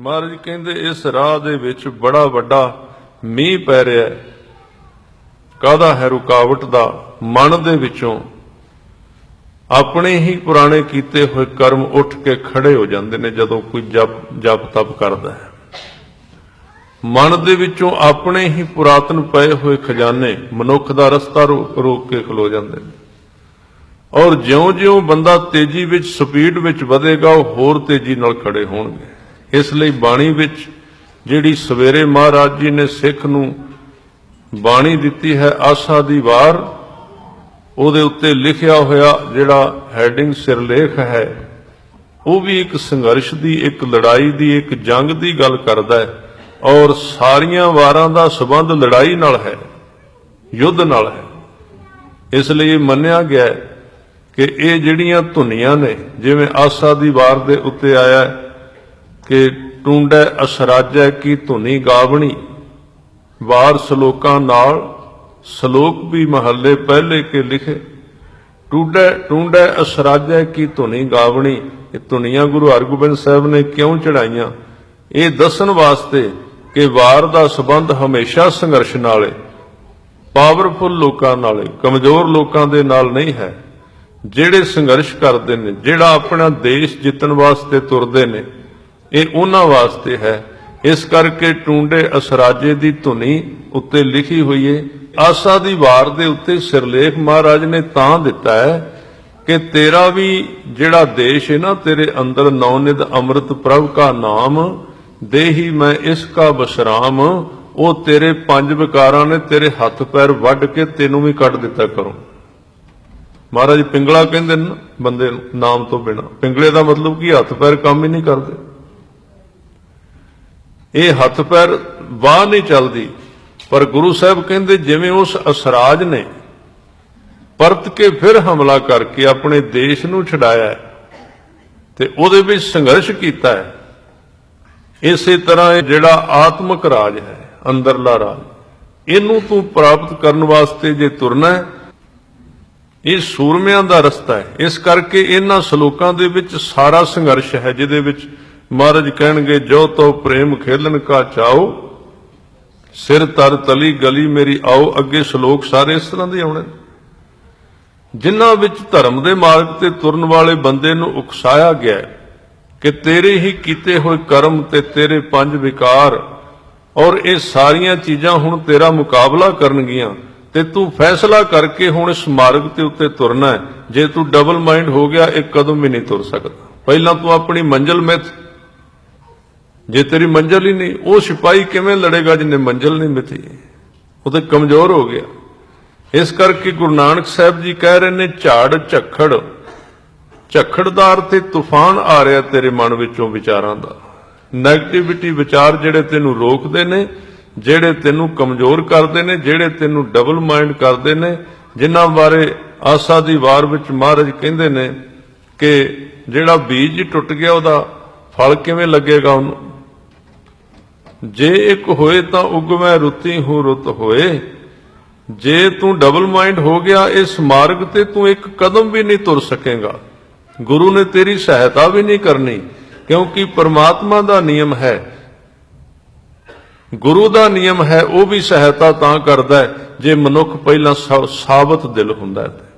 ਮਹਾਰਾਜ ਕਹਿੰਦੇ, ਇਸ ਰਾਹ ਦੇ ਵਿੱਚ ਬੜਾ ਵੱਡਾ ਮੀਂਹ ਪੈ ਰਿਹਾ ਹੈ। ਕਾਹਦਾ ਹੈ ਰੁਕਾਵਟ ਦਾ? ਮਨ ਦੇ ਵਿੱਚੋਂ ਆਪਣੇ ਹੀ ਪੁਰਾਣੇ ਕੀਤੇ ਹੋਏ ਕਰਮ ਉੱਠ ਕੇ ਖੜੇ ਹੋ ਜਾਂਦੇ ਨੇ, ਜਦੋਂ ਕੋਈ ਜਪ ਜਪ ਤਪ ਕਰਦਾ ਹੈ। ਮਨ ਦੇ ਵਿੱਚੋਂ ਆਪਣੇ ਹੀ ਪੁਰਾਤਨ ਪਏ ਹੋਏ ਖਜ਼ਾਨੇ ਮਨੁੱਖ ਦਾ ਰਸਤਾ ਰੋ- ਰੋਕ ਕੇ ਖਲੋ ਜਾਂਦੇ ਨੇ। ਔਰ ਜਿਉਂ-ਜਿਉਂ ਬੰਦਾ ਤੇਜ਼ੀ ਵਿੱਚ, ਸਪੀਡ ਵਿੱਚ ਵਧੇਗਾ, ਉਹ ਹੋਰ ਤੇਜ਼ੀ ਨਾਲ ਖੜੇ ਹੋਣਗੇ। ਇਸ ਲਈ ਬਾਣੀ ਵਿੱਚ ਜਿਹੜੀ ਸਵੇਰੇ ਮਹਾਰਾਜ ਜੀ ਨੇ ਸਿੱਖ ਨੂੰ ਬਾਣੀ ਦਿੱਤੀ ਹੈ ਆਸਾ ਦੀ ਵਾਰ, ਉਹਦੇ ਉੱਤੇ ਲਿਖਿਆ ਹੋਇਆ ਜਿਹੜਾ ਹੈਡਿੰਗ ਸਿਰਲੇਖ ਹੈ, ਉਹ ਵੀ ਇੱਕ ਸੰਘਰਸ਼ ਦੀ, ਇੱਕ ਲੜਾਈ ਦੀ, ਇੱਕ ਜੰਗ ਦੀ ਗੱਲ ਕਰਦਾ ਹੈ ਔਰ ਸਾਰੀਆਂ ਵਾਰਾਂ ਦਾ ਸਬੰਧ ਲੜਾਈ ਨਾਲ ਹੈ, ਯੁੱਧ ਨਾਲ ਹੈ। ਇਸ ਲਈ ਮੰਨਿਆ ਗਿਆ ਕਿ ਇਹ ਜਿਹੜੀਆਂ ਧੁਨੀਆਂ ਨੇ, ਜਿਵੇਂ ਆਸਾ ਦੀ ਵਾਰ ਦੇ ਉੱਤੇ ਆਇਆ ਹੈ ਕਿ ਟੁੰਡੈ ਅਸਰਾਜੈ ਕੀ ਧੁਨੀ ਗਾਵਣੀ। ਵਾਰ ਸ਼ਲੋਕਾਂ ਨਾਲ ਸ਼ਲੋਕ ਵੀ ਮਹੱਲੇ ਪਹਿਲੇ ਕੇ ਲਿਖੇ। ਟੁੰਡੈ ਟੁੰਡੈ ਅਸਰਾਜੈ ਕੀ ਧੁਨੀ ਗਾਵਣੀ। ਇਹ ਧੁਨੀਆਂ ਗੁਰੂ ਹਰਗੋਬਿੰਦ ਸਾਹਿਬ ਨੇ ਕਿਉਂ ਚੜਾਈਆਂ ਇਹ ਦੱਸਣ ਵਾਸਤੇ ਕਿ ਵਾਰ ਦਾ ਸਬੰਧ ਹਮੇਸ਼ਾ ਸੰਘਰਸ਼ ਨਾਲ ਹੈ ਪਾਵਰਫੁਲ ਲੋਕਾਂ ਨਾਲ ਹੈ ਕਮਜ਼ੋਰ ਲੋਕਾਂ ਦੇ ਨਾਲ ਨਹੀਂ ਹੈ। ਜਿਹੜੇ ਸੰਘਰਸ਼ ਕਰਦੇ ਨੇ, ਜਿਹੜਾ ਆਪਣਾ ਦੇਸ਼ ਜਿੱਤਣ ਵਾਸਤੇ ਤੁਰਦੇ ਨੇ ਇਹ ਉਹਨਾਂ ਵਾਸਤੇ ਹੈ। ਇਸ ਕਰਕੇ ਟੁੰਡੇ ਅਸਰਾਜੇ ਦੀ ਧੁਨੀ ਉੱਤੇ ਲਿਖੀ ਹੋਈ ਏ। ਆਸਾ ਦੀ ਵਾਰ ਦੇ ਉੱਤੇ ਸਿਰਲੇਖ ਮਹਾਰਾਜ ਨੇ ਤਾਂ ਦਿੱਤਾ ਹੈ ਕਿ ਤੇਰਾ ਵੀ ਜਿਹੜਾ ਦੇਸ਼ ਹੈ ਨਾ, ਤੇਰੇ ਅੰਦਰ ਨੌਨਿਦ ਅੰਮ੍ਰਿਤ ਪ੍ਰਭ ਕਾ ਨਾਮ, ਦੇਹੀ ਮੈਂ ਇਸ ਕਾ ਬਸਰਾਮ ਉਹ ਤੇਰੇ ਪੰਜ ਵਿਕਾਰਾਂ ਨੇ ਤੇਰੇ ਹੱਥ ਪੈਰ ਵੱਢ ਕੇ ਤੈਨੂੰ ਵੀ ਕੱਢ ਦਿੱਤਾ ਕਰੋ। ਮਹਾਰਾਜ ਪਿੰਗਲਾ ਕਹਿੰਦੇ ਨੇ ਬੰਦੇ ਨੂੰ, ਨਾਮ ਤੋਂ ਬਿਨਾ। ਪਿੰਗਲੇ ਦਾ ਮਤਲਬ ਕੀ ਹੱਥ ਪੈਰ ਕੰਮ ਹੀ ਨਹੀਂ ਕਰਦੇ। ਇਹ ਹੱਥ ਪੈਰ ਬਾਹ ਨਹੀਂ ਚੱਲਦੀ। ਪਰ ਗੁਰੂ ਸਾਹਿਬ ਕਹਿੰਦੇ, ਜਿਵੇਂ ਉਸ ਅਸਰਾਜ ਨੇ ਪਰਤ ਕੇ ਫਿਰ ਹਮਲਾ ਕਰਕੇ ਆਪਣੇ ਦੇਸ਼ ਨੂੰ ਛਡਾਇਆ ਤੇ ਉਹਦੇ ਵਿੱਚ ਸੰਘਰਸ਼ ਕੀਤਾ ਹੈ, ਇਸੇ ਤਰ੍ਹਾਂ ਇਹ ਜਿਹੜਾ ਆਤਮਿਕ ਰਾਜ ਹੈ, ਅੰਦਰਲਾ ਰਾਜ, ਇਹਨੂੰ ਤੂੰ ਪ੍ਰਾਪਤ ਕਰਨ ਵਾਸਤੇ ਜੇ ਤੁਰਨਾ ਹੈ, ਇਹ ਸੂਰਮਿਆਂ ਦਾ ਰਸਤਾ ਹੈ। ਇਸ ਕਰਕੇ ਇਹਨਾਂ ਸ਼ਲੋਕਾਂ ਦੇ ਵਿੱਚ ਸਾਰਾ ਸੰਘਰਸ਼ ਹੈ, ਜਿਹਦੇ ਵਿੱਚ ਮਹਾਰਾਜ ਕਹਿਣਗੇ, ਜੋ ਤੋ ਪ੍ਰੇਮ ਖੇਲਣ ਕਾ ਚਾਓ ਸਿਰ ਤਰ ਤਲੀ ਗਲੀ ਮੇਰੀ ਆਓ, ਅੱਗੇ ਸ਼ਲੋਕ ਸਾਰੇ ਇਸ ਤਰ੍ਹਾਂ ਦੇ ਆਉਣੇ ਜਿਨ੍ਹਾਂ ਵਿੱਚ ਧਰਮ ਦੇ ਮਾਰਗ ਤੇ ਤੁਰਨ ਵਾਲੇ ਬੰਦੇ ਨੂੰ ਉਕਸਾਇਆ ਗਿਆ ਹੈ, ਕਿ ਤੇਰੇ ਹੀ ਕੀਤੇ ਹੋਏ ਕਰਮ ਤੇ ਤੇਰੇ ਪੰਜ ਵਿਕਾਰ, ਔਰ ਇਹ ਸਾਰੀਆਂ ਚੀਜ਼ਾਂ ਹੁਣ ਤੇਰਾ ਮੁਕਾਬਲਾ ਕਰਨਗੀਆਂ, ਤੇ ਤੂੰ ਫੈਸਲਾ ਕਰਕੇ ਹੁਣ ਇਸ ਮਾਰਗ ਤੇ ਉੱਤੇ ਤੁਰਨਾ ਹੈ। ਜੇ ਤੂੰ ਡਬਲ ਮਾਈਂਡ ਹੋ ਗਿਆ, ਇਹ ਕਦਮ ਵੀ ਨਹੀਂ ਤੁਰ ਸਕਦਾ। ਪਹਿਲਾਂ ਤੂੰ ਆਪਣੀ ਮੰਜ਼ਲ ਮਿੱਥ ਜੇ ਤੇਰੀ ਮੰਜ਼ਲ ਹੀ ਨਹੀਂ, ਉਹ ਸਿਪਾਹੀ ਕਿਵੇਂ ਲੜੇਗਾ ਜਿੰਨੇ ਮੰਜ਼ਲ ਨਹੀਂ ਮਿੱਥੀ? ਉਹ ਤੇ ਕਮਜ਼ੋਰ ਹੋ ਗਿਆ। ਇਸ ਕਰਕੇ ਗੁਰੂ ਨਾਨਕ ਸਾਹਿਬ ਜੀ ਕਹਿ ਰਹੇ ਨੇ, ਝਾੜ ਝੱਖੜ। ਝੱਖੜਦਾਰ ਤੇ ਤੂਫਾਨ ਆ ਰਿਹਾ ਤੇਰੇ ਮਨ ਵਿੱਚੋਂ ਵਿਚਾਰਾਂ ਦਾ। ਨੈਗੇਟਿਵਿਟੀ ਵਿਚਾਰ ਜਿਹੜੇ ਤੈਨੂੰ ਰੋਕਦੇ ਨੇ, ਜਿਹੜੇ ਤੈਨੂੰ ਕਮਜ਼ੋਰ ਕਰਦੇ ਨੇ, ਜਿਹੜੇ ਤੈਨੂੰ ਡਬਲ ਮਾਈਂਡ ਕਰਦੇ ਨੇ, ਜਿਨ੍ਹਾਂ ਬਾਰੇ ਆਸਾ ਦੀ ਵਾਰ ਵਿੱਚ ਮਹਾਰਾਜ ਕਹਿੰਦੇ ਨੇ ਕਿ ਜਿਹੜਾ ਬੀਜ ਟੁੱਟ ਗਿਆ, ਉਹਦਾ ਫਲ ਕਿਵੇਂ ਲੱਗੇਗਾ ਉਹਨੂੰ? ਜੇ ਇੱਕ ਹੋਏ ਤਾਂ ਉਗਮੈ ਰੁੱਤੀ ਹੂੰ, ਰੁੱਤ ਹੋਏ। ਜੇ ਤੂੰ ਡਬਲ ਮਾਈਂਡ ਹੋ ਗਿਆ, ਇਸ ਮਾਰਗ ਤੇ ਤੂੰ ਇੱਕ ਕਦਮ ਵੀ ਨਹੀਂ ਤੁਰ ਸਕੇਗਾ। ਗੁਰੂ ਨੇ ਤੇਰੀ ਸਹਾਇਤਾ ਵੀ ਨਹੀਂ ਕਰਨੀ, ਕਿਉਂਕਿ ਪਰਮਾਤਮਾ ਦਾ ਨਿਯਮ ਹੈ। ਗੁਰੂ ਦਾ ਨਿਯਮ ਹੈ, ਉਹ ਵੀ ਸਹਾਇਤਾ ਤਾਂ ਕਰਦਾ ਜੇ ਮਨੁੱਖ ਪਹਿਲਾਂ ਸਾਬਤ ਦਿਲ ਹੁੰਦਾ ਹੈ।